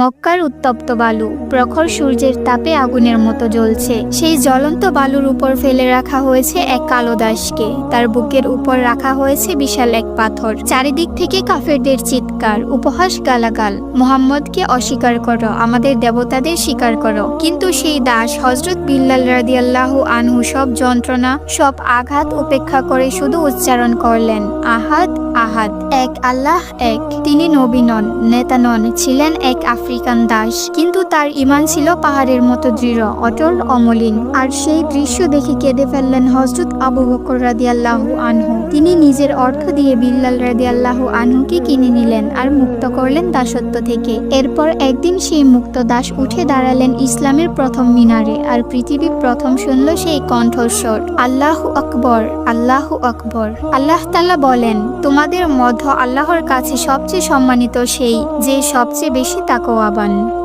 মক্কার উত্তপ্ত বালু। প্রখর সূর্যের তাপে আগুনের মতো জ্বলছে। সেই জ্বলন্ত বালুর উপর ফেলে রাখা হয়েছে এক কালো দাসকে। তার বুকের উপর রাখা হয়েছে বিশাল এক পাথর। চারিদিক থেকে কাফেরদের চিৎকার, উপহাস, গালাগাল। মোহাম্মদকে অস্বীকার করো, আমাদের দেবতাদের স্বীকার করো। কিন্তু সেই দাস হজরত বিল্লাল রাদিয়াল্লাহু আনহু, সব যন্ত্রণা, সব আঘাত উপেক্ষা করে শুধু উচ্চারণ করলেন, আহাদ আহাদ। এক আল্লাহ, এক। তিনি নবী নন, নেতা নন, ছিলেন এক আফ্রিকান দাস, কিন্তু তার ইমান ছিল পাহাড়ের মতো দৃঢ়, অটল, অমলিন। আর সেই দৃশ্য দেখে কেঁদে ফেললেন হজরত আবু বকর রাদিয়াল্লাহু আনহু। তিনি নিজের অর্থ দিয়ে বিল্লাল রাদিয়াল্লাহু আনহুকে কিনে নিলেন আর মুক্ত করলেন দাসত্ব থেকে। এরপর একদিন সেই মুক্ত দাস উঠে দাঁড়ালেন ইসলামের প্রথম মিনারে আর পৃথিবী প্রথম শুনল সেই কণ্ঠস্বর, আল্লাহ আকবর, আল্লাহু আকবর। আল্লাহ তাআলা বলেন, তোমাদের মধ্য আল্লাহর কাছে সবচেয়ে সম্মানিত সেই, যে সবচেয়ে বেশি তাকওয়াবান।